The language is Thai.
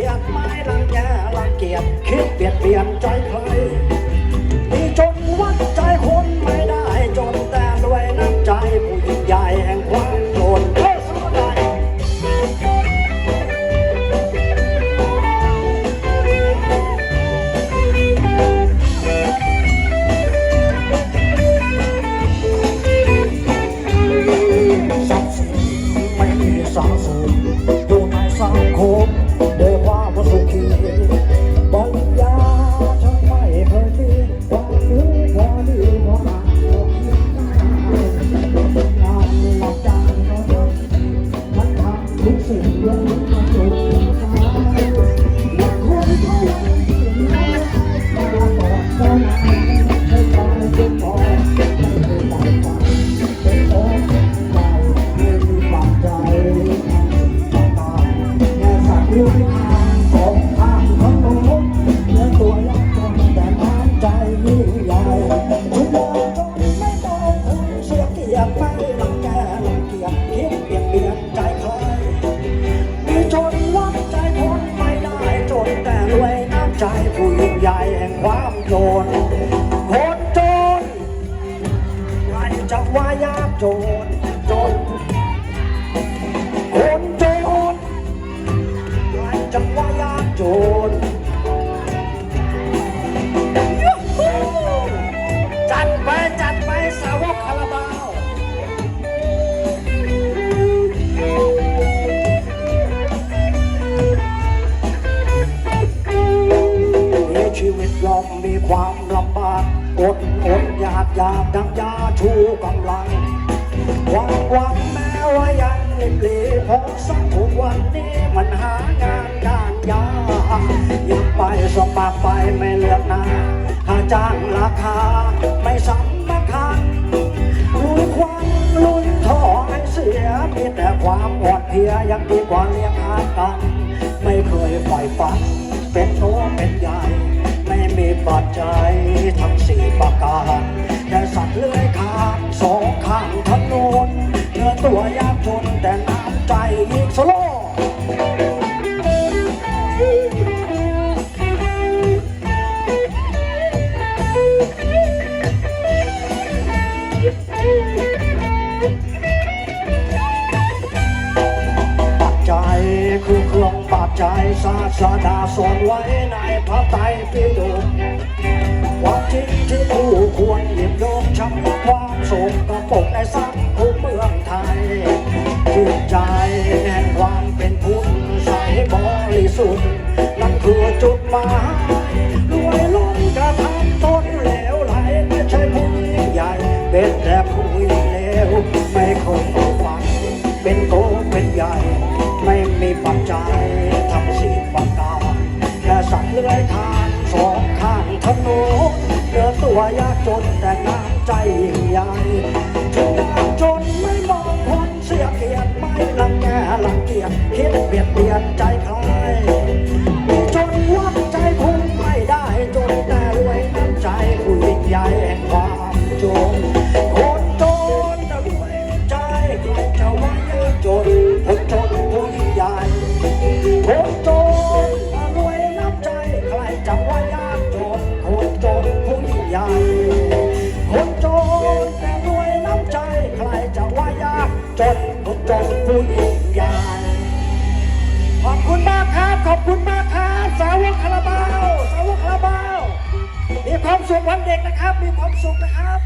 ียดไม่รังแกรังเกียจคิดเปลี่ยนเปลี่ยนใจใคร ยียไม่รังแกรังเกียจคิดเปลี่ยนเปลี่ยนใจใครมีจนวัดใจคนไม่ได้จนแต่รวยน้ำใจผู้ยิ่งใหญ่แห่งความโจรคนจนใครจะว่ายากจน มมีความลำบากอดอดอยากอยากดังยาชูกำลังหวังหวังแม้ว่ายังลิบลีเพราะสักทุกวันนี้มันหางานการยากยิ่งไปสมัครไปไม่เลือกนาค่าจ้างราคาไม่สำคัญลุยควันลุยท่อให้เสียมีแต่ความอ่อนเพียยังดีกว่าเลี้ยงอากันไม่เคยปล่อยฝันเป็นโตเป็นใหญ่ ไม่มีปั ปัจจัยศาสดาสอนไว้ในพระไตรปิฎกความจริงที่ผู้ควรหยิบยกชำระความโศกกระปกในสังคมเมืองไทยจิตใจแห่งความเป็นพุทธใสบริสุทธิ์นั่นคือจุดหมายรวยล้นกระทำตนเหลวไหลไม่ใช่ผู้ใหญ่เป็นแต่ผู้ ยากจนแต่น้ำใจยิ่งใหญ่ถึงยากจนไม่มองคนเสียเกียรติไม่รังแกรังเกียจคิดเบียดเบียน จนก็จนผู้ยิ่งใหญ่ขอบคุณมากครับ ขอบคุณมากครับ สาวกคาราบาว สาวกคาราบาว มีความสุขวันเด็กนะครับ มีความสุขนะครับ